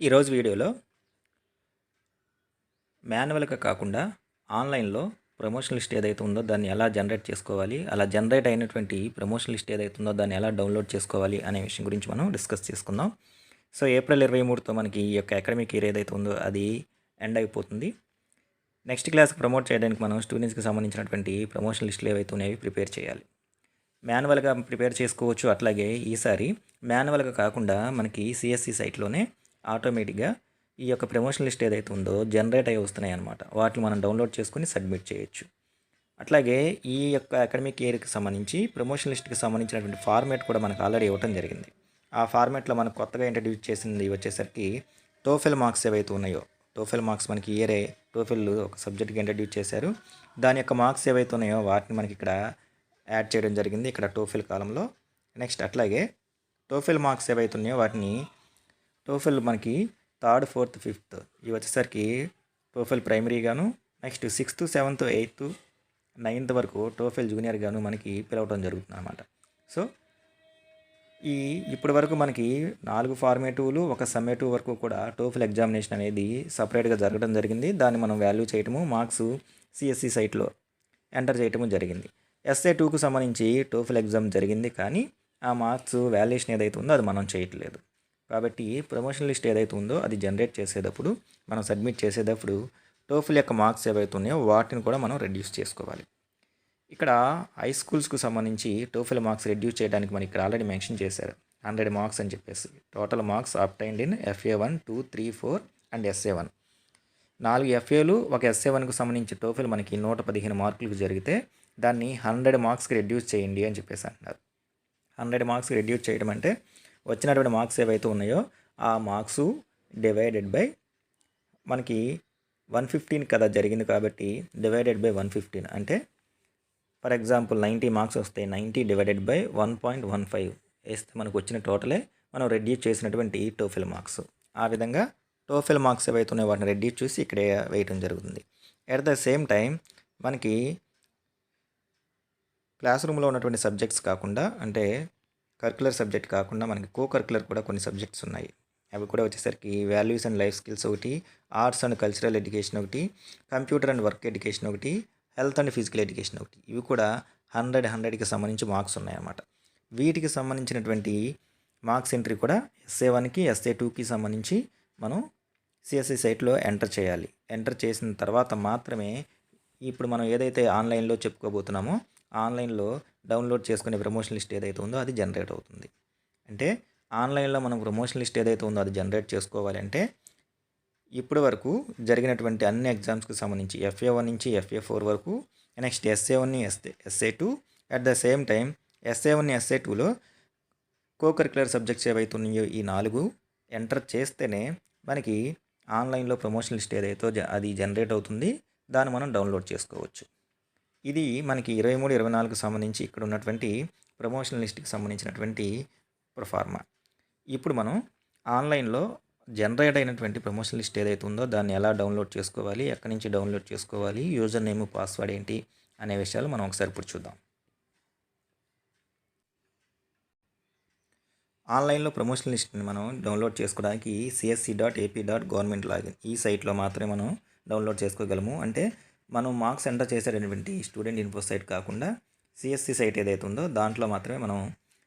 ఈరోజు వీడియోలో మాన్యువల్గా కాకుండా ఆన్లైన్లో ప్రమోషన్ లిస్ట్ ఏదైతే ఉందో దాన్ని ఎలా జనరేట్ చేసుకోవాలి అలా జనరేట్ అయినటువంటి ప్రమోషన్ లిస్ట్ ఏదైతే ఉందో దాన్ని ఎలా డౌన్లోడ్ చేసుకోవాలి అనే విషయం గురించి మనం డిస్కస్ చేసుకుందాం. సో ఏప్రిల్ ఇరవై మూడుతో మనకి ఈ యొక్క అకాడమిక్ ఇయర్ ఏదైతే ఉందో అది ఎండ్ అయిపోతుంది. నెక్స్ట్ క్లాస్ ప్రమోట్ చేయడానికి మనం స్టూడెంట్స్కి సంబంధించినటువంటి ప్రమోషన్ లిస్టులు ఏవైతే ఉన్నాయో ప్రిపేర్ చేయాలి. మాన్యువల్గా ప్రిపేర్ చేసుకోవచ్చు. అట్లాగే ఈసారి మాన్యువల్గా కాకుండా మనకి సిఎస్సి సైట్లోనే ఆటోమేటిక్గా ఈ యొక్క ప్రమోషన్ లిస్ట్ ఏదైతే ఉందో జనరేట్ అయ్యి వస్తున్నాయి అనమాట వాటిని మనం డౌన్లోడ్ చేసుకొని సబ్మిట్ చేయొచ్చు. అట్లాగే ఈ యొక్క అకాడమిక్ ఇయర్కి సంబంధించి ప్రమోషన్ లిస్ట్కి సంబంధించినటువంటి ఫార్మేట్ కూడా మనకు ఆల్రెడీ ఇవ్వడం జరిగింది. ఆ ఫార్మేట్లో మనకు కొత్తగా ఇంట్రడ్యూస్ చేసింది వచ్చేసరికి టోఫెల్ మార్క్స్ ఏవైతే ఉన్నాయో టోఫెల్ మార్క్స్ మనకి ఇయరే టోఫెల్ ఒక సబ్జెక్ట్కి ఇంట్రడ్యూస్ చేశారు. దాని యొక్క మార్క్స్ ఏవైతే ఉన్నాయో వాటిని మనకి ఇక్కడ యాడ్ చేయడం జరిగింది ఇక్కడ టోఫెల్ కాలంలో. నెక్స్ట్ అట్లాగే టోఫెల్ మార్క్స్ ఏవైతే ఉన్నాయో వాటిని టోఫెల్ మనకి థర్డ్ ఫోర్త్ ఫిఫ్త్. ఇవి వచ్చేసరికి TOEFL ప్రైమరీగాను next sixth seventh eighth ninth వరకు టోఫెల్ జూనియర్గాను మనకి పిలవటం జరుగుతుంది అనమాట సో ఈ ఇప్పటి వరకు మనకి నాలుగు ఫార్మేటివ్లు ఒక సమ్మేటివ్ వరకు కూడా టోఫెల్ ఎగ్జామినేషన్ అనేది సపరేట్గా జరగడం జరిగింది. దాన్ని మనం వాల్యూ చేయటము మార్క్స్ సిఎస్సి సైట్లో ఎంటర్ చేయటము జరిగింది. ఎస్ఏ టూకు సంబంధించి టోఫిల్ ఎగ్జామ్ జరిగింది కానీ ఆ మార్క్స్ వాల్యుయేషన్ ఏదైతే ఉందో అది మనం చేయట్లేదు. కాబట్టి ప్రమోషన్ లిస్ట్ ఏదైతే ఉందో అది జనరేట్ చేసేటప్పుడు మనం సబ్మిట్ చేసేటప్పుడు టోఫుల్ యొక్క మార్క్స్ ఏవైతే ఉన్నాయో వాటిని కూడా మనం రెడ్యూస్ చేసుకోవాలి. ఇక్కడ హై స్కూల్స్కు సంబంధించి టోఫిల్ మార్క్స్ రెడ్యూస్ చేయడానికి మనకి ఇక్కడ ఆల్రెడీ మెన్షన్ చేశారు. హండ్రెడ్ మార్క్స్ అని చెప్పేసి. Total marks obtained in FA one two three four and SA one నాలుగు ఎఫ్ఏలు ఒక ఎస్ఏ వన్కు సంబంధించి టోఫిల్ మనకి నూట పదిహేను మార్కులకు జరిగితే దాన్ని హండ్రెడ్ మార్క్స్కి రెడ్యూస్ చేయండి అని చెప్పేసి అంటున్నారు. హండ్రెడ్ మార్క్స్కి రెడ్యూస్ చేయడం అంటే వచ్చినటువంటి మార్క్స్ ఏవైతే ఉన్నాయో ఆ మార్క్స్ డివైడెడ్ బై మనకి వన్ ఫిఫ్టీన్ కదా జరిగింది కాబట్టి డివైడెడ్ బై వన్ ఫిఫ్టీన్. అంటే ఫర్ ఎగ్జాంపుల్ నైంటీ మార్క్స్ వస్తాయి ninety divided by one point one five వేస్తే మనకు వచ్చిన టోటలే మనం రెడ్యూస్ చేసినటువంటి టోఫిల్ మార్క్స్ ఆ విధంగా టోఫిల్ మార్క్స్ ఏవైతే ఉన్నాయో వాటిని రెడ్యూస్ చూసి ఇక్కడే వేయటం జరుగుతుంది. ఎట్ ద సేమ్ టైం మనకి క్లాస్ రూమ్లో ఉన్నటువంటి సబ్జెక్ట్స్ కాకుండా అంటే కరికులర్ సబ్జెక్ట్ కాకుండా మనకి కో కరికులర్ కూడా కొన్ని సబ్జెక్ట్స్ ఉన్నాయి. అవి కూడా వచ్చేసరికి వాల్యూస్ అండ్ లైఫ్ స్కిల్స్ ఒకటి ఆర్ట్స్ అండ్ కల్చరల్ ఎడ్యుకేషన్ ఒకటి కంప్యూటర్ అండ్ వర్క్ ఎడ్యుకేషన్ ఒకటి హెల్త్ అండ్ ఫిజికల్ ఎడ్యుకేషన్ ఒకటి. ఇవి కూడా హండ్రెడ్ హండ్రెడ్కి సంబంధించి మార్క్స్ ఉన్నాయన్నమాట. వీటికి సంబంధించినటువంటి మార్క్స్ ఎంట్రీ కూడా ఎస్ఏ వన్కి ఎస్ఏ టూకి సంబంధించి మనం సిఎస్సి సైట్లో ఎంటర్ చేయాలి. ఎంటర్ చేసిన తర్వాత మాత్రమే ఇప్పుడు మనం ఏదైతే ఆన్లైన్లో చెప్పుకోబోతున్నామో ఆన్లైన్లో డౌన్లోడ్ చేసుకునే ప్రమోషన్ లిస్ట్ ఏదైతే ఉందో అది జనరేట్ అవుతుంది. అంటే ఆన్లైన్లో మనం ప్రమోషన్ లిస్ట్ ఏదైతే ఉందో అది జనరేట్ చేసుకోవాలంటే ఇప్పటి వరకు జరిగినటువంటి అన్ని ఎగ్జామ్స్కి సంబంధించి ఎఫ్ఏ వన్ నుంచి ఎఫ్ఏ ఫోర్ వరకు next SA one SA SA two at the same time SA one SA టూలో కో కరికులర్ సబ్జెక్ట్స్ ఏవైతే ఉన్నాయో ఈ నాలుగు ఎంటర్ చేస్తేనే మనకి ఆన్లైన్లో ప్రమోషన్ లిస్ట్ ఏదైతే అది జనరేట్ అవుతుంది దాన్ని మనం డౌన్లోడ్ చేసుకోవచ్చు. ఇది మనకి ఇరవై మూడు ఇరవై నాలుగు సంబంధించి ఇక్కడ ఉన్నటువంటి ప్రమోషన్ లిస్ట్కి సంబంధించినటువంటి ప్రొఫార్మా ఇప్పుడు మనం ఆన్లైన్లో జనరేట్ అయినటువంటి ప్రమోషన్ లిస్ట్ ఏదైతే ఉందో దాన్ని ఎలా డౌన్లోడ్ చేసుకోవాలి ఎక్కడి నుంచి డౌన్లోడ్ చేసుకోవాలి యూజర్ నేమ్ పాస్వర్డ్ ఏంటి అనే విషయాలు మనం ఒకసారి ఇప్పుడు చూద్దాం. ఆన్లైన్లో ప్రమోషన్ లిస్ట్ని మనం డౌన్లోడ్ చేసుకోవడానికి CSC dot AP dot government login ఈ సైట్లో మాత్రమే మనం డౌన్లోడ్ చేసుకోగలము. అంటే మనం మార్క్స్ ఎంటర్ చేసేటటువంటి స్టూడెంట్ ఇన్ఫో సైట్ కాకుండా సిఎస్సి సైట్ ఏదైతే ఉందో దాంట్లో మాత్రమే మనం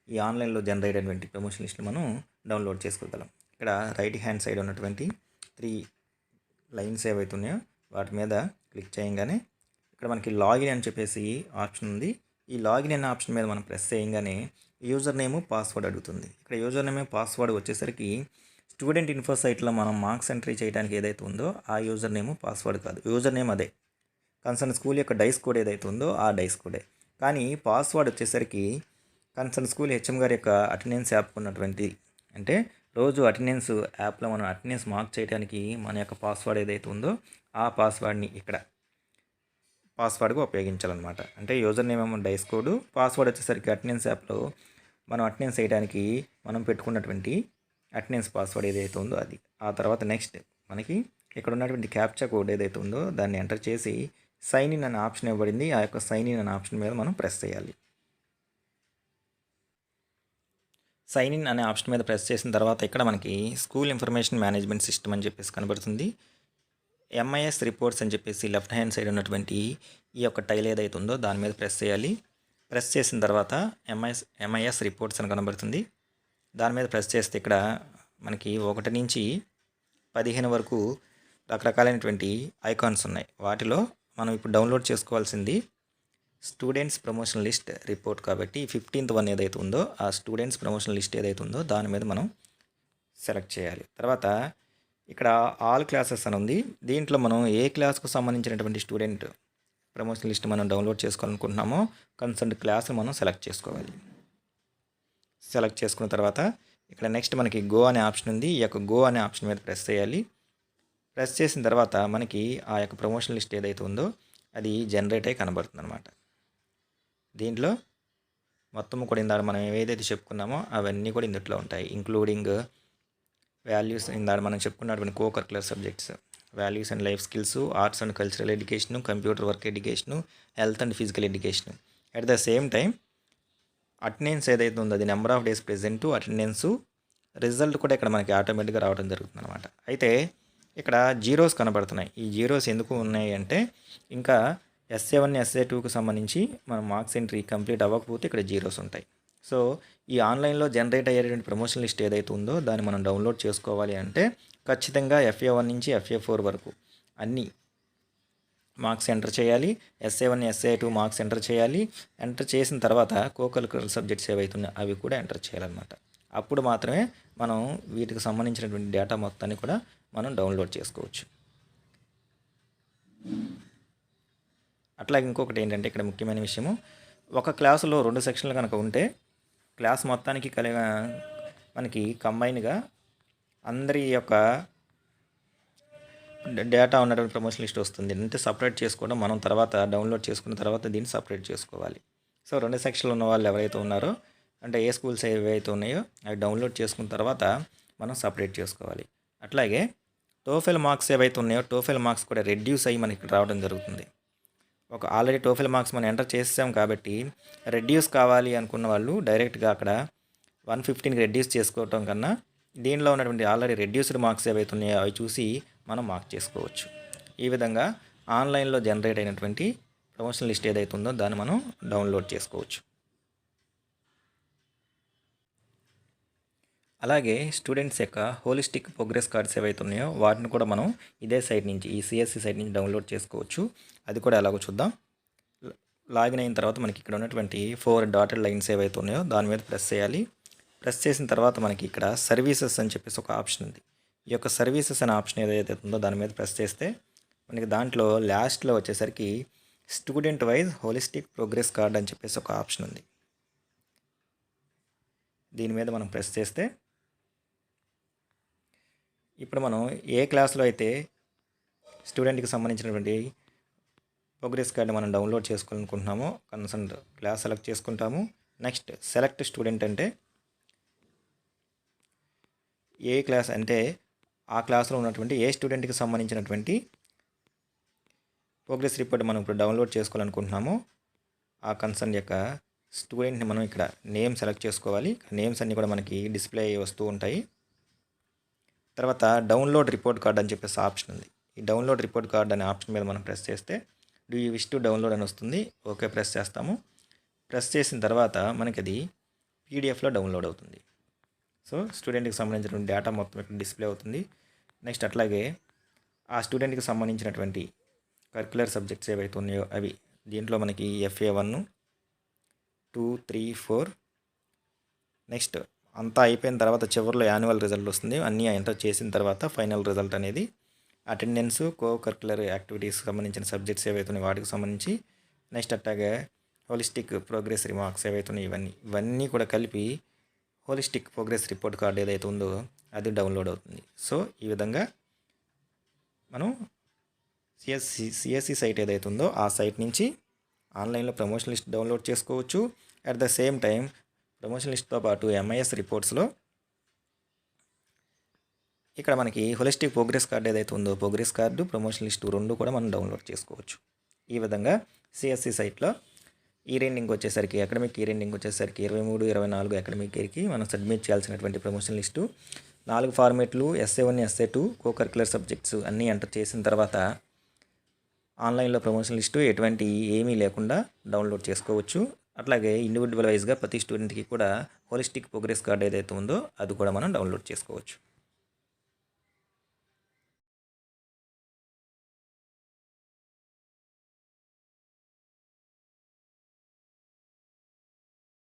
ఈ ఆన్లైన్లో జనరేట్ అయినటువంటి ప్రమోషన్ లిస్ట్ని మనం డౌన్లోడ్ చేసుకోగలం. ఇక్కడ రైట్ హ్యాండ్ సైడ్ ఉన్నటువంటి త్రీ లైన్స్ ఏవైతే ఉన్నాయో వాటి మీద క్లిక్ చేయగానే ఇక్కడ మనకి లాగిన్ అని చెప్పేసి ఆప్షన్ ఉంది. ఈ లాగిన్ అనే ఆప్షన్ మీద మనం ప్రెస్ చేయగానే యూజర్ నేమ్ పాస్వర్డ్ అడుగుతుంది. ఇక్కడ యూజర్ నేమ్ పాస్వర్డ్ వచ్చేసరికి స్టూడెంట్ ఇన్ఫో సైట్లో మనం మార్క్స్ ఎంట్రీ చేయడానికి ఏదైతే ఉందో ఆ యూజర్ నేమ్ పాస్వర్డ్ కాదు. యూజర్ నేమ్ అదే. కన్సర్న్ స్కూల్ యొక్క డైస్ కోడ్ ఏదైతే ఉందో ఆ డైస్ కోడే కానీ పాస్వర్డ్ వచ్చేసరికి కన్సర్న్ స్కూల్ హెచ్ఎం గారి యొక్క అటెండెన్స్ యాప్ ఉన్నటువంటి అంటే రోజు అటెండెన్స్ యాప్లో మనం అటెండెన్స్ మార్క్ చేయడానికి మన యొక్క పాస్వర్డ్ ఏదైతే ఉందో ఆ పాస్వర్డ్ని ఇక్కడ పాస్వర్డ్గా ఉపయోగించాలన్నమాట. అంటే యూజర్ నేమ్ ఏమో డైస్ కోడ్ పాస్వర్డ్ వచ్చేసరికి అటెండెన్స్ యాప్లో మనం అటెండెన్స్ చేయడానికి మనం పెట్టుకున్నటువంటి అటెండెన్స్ పాస్వర్డ్ ఏదైతే ఉందో అది. ఆ తర్వాత నెక్స్ట్ మనకి ఇక్కడ ఉన్నటువంటి క్యాప్చా కోడ్ ఏదైతే ఉందో దాన్ని ఎంటర్ చేసి సైన్ ఇన్ అనే ఆప్షన్ ఇవ్వబడింది. ఆ యొక్క సైన్ ఇన్ అనే ఆప్షన్ మీద మనం ప్రెస్ చేయాలి. సైన్ ఇన్ అనే ఆప్షన్ మీద ప్రెస్ చేసిన తర్వాత ఇక్కడ మనకి స్కూల్ ఇన్ఫర్మేషన్ మేనేజ్మెంట్ సిస్టమ్ అని చెప్పేసి కనబడుతుంది. ఎంఐఎస్ రిపోర్ట్స్ అని చెప్పేసి లెఫ్ట్ హ్యాండ్ సైడ్ ఉన్నటువంటి ఈ యొక్క టైల్ ఏదైతే ఉందో దాని మీద ప్రెస్ చేయాలి. ప్రెస్ చేసిన తర్వాత ఎంఐఎస్ ఎంఐఎస్ రిపోర్ట్స్ అని కనబడుతుంది. దాని మీద ప్రెస్ చేస్తే ఇక్కడ మనకి ఒకటి నుంచి పదిహేను వరకు రకరకాలైనటువంటి ఐకాన్స్ ఉన్నాయి. వాటిలో మనం ఇప్పుడు డౌన్లోడ్ చేసుకోవాల్సింది స్టూడెంట్స్ ప్రమోషన్ లిస్ట్ రిపోర్ట్ కాబట్టి ఫిఫ్టీన్త్ వన్ ఏదైతే ఉందో ఆ స్టూడెంట్స్ ప్రమోషన్ లిస్ట్ ఏదైతే ఉందో దాని మీద మనం సెలెక్ట్ చేయాలి. తర్వాత ఇక్కడ ఆల్ క్లాసెస్ అని ఉంది. దీంట్లో మనం ఏ క్లాస్కు సంబంధించినటువంటి స్టూడెంట్ ప్రమోషన్ లిస్ట్ మనం డౌన్లోడ్ చేసుకోవాలనుకుంటున్నామో కన్సర్న్ క్లాస్ మనం సెలెక్ట్ చేసుకోవాలి. సెలెక్ట్ చేసుకున్న తర్వాత ఇక్కడ నెక్స్ట్ మనకి గో అనే ఆప్షన్ ఉంది. ఈ యొక్క గో అనే ఆప్షన్ మీద ప్రెస్ చేయాలి. ప్రెస్ చేసిన తర్వాత మనకి ఆ యొక్క ప్రమోషన్ లిస్ట్ ఏదైతే ఉందో అది జనరేట్ అయి కనబడుతుంది అనమాట దీంట్లో మొత్తం కూడా ఇందాడు మనం ఏదైతే చెప్పుకున్నామో అవన్నీ కూడా ఇందులో ఉంటాయి. ఇంక్లూడింగ్ వాల్యూస్ ఇందాడు మనం చెప్పుకున్నటువంటి co curricular subjects values and life skills arts and cultural education computer work education health and physical education at the same time attendance ఏదైతే ఉందో అది number of days present attendance result కూడా ఇక్కడ మనకి ఆటోమేటిక్గా రావడం జరుగుతుంది అనమాట అయితే ఇక్కడ జీరోస్ కనబడుతున్నాయి. ఈ జీరోస్ ఎందుకు ఉన్నాయి అంటే ఇంకా ఎస్ఏ వన్ ఎస్ఏ టూకు సంబంధించి మన మార్క్స్ ఎంట్రీ కంప్లీట్ అవ్వకపోతే ఇక్కడ జీరోస్ ఉంటాయి. సో ఈ ఆన్లైన్లో జనరేట్ అయ్యేటువంటి ప్రమోషన్ లిస్ట్ ఏదైతే ఉందో దాన్ని మనం డౌన్లోడ్ చేసుకోవాలి అంటే ఖచ్చితంగా ఎఫ్ఏ వన్ నుంచి ఎఫ్ఏ ఫోర్ వరకు అన్నీ మార్క్స్ ఎంటర్ చేయాలి. SA one SA two marks enter చేయాలి. ఎంటర్ చేసిన తర్వాత కోకరికులర్ సబ్జెక్ట్స్ ఏవైతున్నాయో అవి కూడా ఎంటర్ చేయాలన్నమాట. అప్పుడు మాత్రమే మనం వీటికి సంబంధించినటువంటి డేటా మొత్తాన్ని కూడా మనం డౌన్లోడ్ చేసుకోవచ్చు. అట్లాగే ఇంకొకటి ఏంటంటే ఇక్కడ ముఖ్యమైన విషయము ఒక క్లాసులో రెండు సెక్షన్లు కనుక ఉంటే క్లాస్ మొత్తానికి కలిగ మనకి కంబైన్గా అందరి యొక్క డేటా ఉన్నటువంటి ప్రమోషన్ లిస్ట్ వస్తుంది. అంటే సపరేట్ చేసుకోవడం మనం తర్వాత డౌన్లోడ్ చేసుకున్న తర్వాత దీన్ని సపరేట్ చేసుకోవాలి. సో రెండు సెక్షన్లు ఉన్న వాళ్ళు ఎవరైతే ఉన్నారో అంటే ఏ స్కూల్స్ ఏవైతే ఉన్నాయో అవి డౌన్లోడ్ చేసుకున్న తర్వాత మనం సపరేట్ చేసుకోవాలి. అట్లాగే టోఫెల్ మార్క్స్ ఏవైతే ఉన్నాయో టోఫెల్ మార్క్స్ కూడా రెడ్యూస్ అయ్యి మనకి రావడం జరుగుతుంది. ఒక ఆల్రెడీ టోఫెల్ మార్క్స్ మనం ఎంటర్ చేసాం కాబట్టి రెడ్యూస్ కావాలి అనుకున్న వాళ్ళు డైరెక్ట్గా అక్కడ వన్ ఫిఫ్టీన్కి రెడ్యూస్ చేసుకోవటం కన్నా దీనిలో ఉన్నటువంటి ఆల్రెడీ రెడ్యూస్డ్ మార్క్స్ ఏవైతే ఉన్నాయో అవి చూసి మనం మార్క్ చేసుకోవచ్చు. ఈ విధంగా ఆన్లైన్లో జనరేట్ అయినటువంటి ప్రమోషన్ లిస్ట్ ఏదైతే ఉందో దాన్ని మనం డౌన్లోడ్ చేసుకోవచ్చు. అలాగే స్టూడెంట్స్ యొక్క హోలిస్టిక్ ప్రోగ్రెస్ కార్డ్స్ ఏవైతే ఉన్నాయో వాటిని కూడా మనం ఇదే సైట్ నుంచి ఈ సిఎస్సి సైట్ నుంచి డౌన్లోడ్ చేసుకోవచ్చు. అది కూడా ఎలాగో చూద్దాం. లాగిన్ అయిన తర్వాత మనకి ఇక్కడ ఉన్నటువంటి ఫోర్ డాటెడ్ లైన్స్ ఏవైతే ఉన్నాయో దాని మీద ప్రెస్ చేయాలి. ప్రెస్ చేసిన తర్వాత మనకి ఇక్కడ సర్వీసెస్ అని చెప్పేసి ఒక ఆప్షన్ ఉంది. ఈ యొక్క సర్వీసెస్ అనే ఆప్షన్ ఏదైతే ఉందో దాని మీద ప్రెస్ చేస్తే మనకి దాంట్లో లాస్ట్లో వచ్చేసరికి student wise holistic progress card అని చెప్పేసి ఒక ఆప్షన్ ఉంది. దీని మీద మనం ప్రెస్ చేస్తే ఇప్పుడు మనం ఏ క్లాస్లో అయితే స్టూడెంట్కి సంబంధించినటువంటి ప్రోగ్రెస్ కార్డు మనం డౌన్లోడ్ చేసుకోవాలనుకుంటున్నామో కన్సర్న్ క్లాస్ సెలెక్ట్ చేసుకుంటాము. నెక్స్ట్ సెలెక్ట్ స్టూడెంట్ అంటే ఏ క్లాస్ అంటే ఆ క్లాస్లో ఉన్నటువంటి ఏ స్టూడెంట్కి సంబంధించినటువంటి ప్రోగ్రెస్ రిపోర్ట్ మనం ఇప్పుడు డౌన్లోడ్ చేసుకోవాలనుకుంటున్నామో ఆ కన్సర్న్ యొక్క స్టూడెంట్ని మనం ఇక్కడ నేమ్ సెలెక్ట్ చేసుకోవాలి. నేమ్స్ అన్నీ కూడా మనకి డిస్ప్లే అయ్యి వస్తూ ఉంటాయి. తర్వాత డౌన్లోడ్ రిపోర్ట్ కార్డ్ అని చెప్పేసి ఆప్షన్ ఉంది. ఈ డౌన్లోడ్ రిపోర్ట్ కార్డ్ అనే ఆప్షన్ మీద మనం ప్రెస్ చేస్తే do you wish to download అని వస్తుంది. ఓకే ప్రెస్ చేస్తాము. ప్రెస్ చేసిన తర్వాత మనకి అది పీడిఎఫ్లో డౌన్లోడ్ అవుతుంది. సో స్టూడెంట్కి సంబంధించినటువంటి డేటా మొత్తం ఇక్కడ డిస్ప్లే అవుతుంది. నెక్స్ట్ అట్లాగే ఆ స్టూడెంట్కి సంబంధించినటువంటి కరికులర్ సబ్జెక్ట్స్ ఏవైతే ఉన్నాయో అవి దీంట్లో మనకి FA one two three four next అంతా అయిపోయిన తర్వాత చివరిలో యాన్యువల్ రిజల్ట్ వస్తుంది. అన్నీ ఎంటర్ చేసిన తర్వాత ఫైనల్ రిజల్ట్ అనేది అటెండెన్స్ కో కరికులర్ యాక్టివిటీస్కి సంబంధించిన సబ్జెక్ట్స్ ఏవైతే ఉన్నాయో వాటికి సంబంధించి నెక్స్ట్ అట్టాగా హోలిస్టిక్ ప్రోగ్రెస్ రిమార్క్స్ ఏవైతే ఉన్నాయో ఇవన్నీ ఇవన్నీ కూడా కలిపి హోలిస్టిక్ ప్రోగ్రెస్ రిపోర్ట్ కార్డ్ ఏదైతే ఉందో అది డౌన్లోడ్ అవుతుంది. సో ఈ విధంగా మనం సిఎస్సి సిఎస్సి సైట్ ఏదైతే ఉందో ఆ సైట్ నుంచి ఆన్లైన్లో ప్రమోషన్ లిస్ట్ డౌన్లోడ్ చేసుకోవచ్చు. At the same time promotion లిస్ట్తో పాటు ఎంఐఎస్ రిపోర్ట్స్లో ఇక్కడ మనకి హోలిస్టిక్ ప్రోగ్రెస్ కార్డ్ ఏదైతే ఉందో ప్రోగ్రెస్ కార్డు ప్రమోషన్ లిస్ట్ రెండు కూడా మనం డౌన్లోడ్ చేసుకోవచ్చు. ఈ విధంగా సిఎస్సి సైట్లో ఈ రెండింగ్ వచ్చేసరికి అకాడమిక్ ఈ రెండింగ్ వచ్చేసరికి ఇరవై మూడు ఇరవై నాలుగు అకాడమిక్ ఇయర్కి మనం సబ్మిట్ చేయాల్సినటువంటి ప్రమోషన్ లిస్టు నాలుగు ఫార్మేట్లు SA one SA two co curricular subjects అన్నీ ఎంటర్ చేసిన తర్వాత ఆన్లైన్లో ప్రమోషన్ లిస్టు ఎటువంటి ఏమీ లేకుండా డౌన్లోడ్ చేసుకోవచ్చు. అట్లాగే ఇండివిజువల్ వైజ్గా ప్రతి స్టూడెంట్కి కూడా హోలిస్టిక్ ప్రోగ్రెస్ కార్డ్ ఏదైతే ఉందో అది కూడా మనం డౌన్లోడ్ చేసుకోవచ్చు.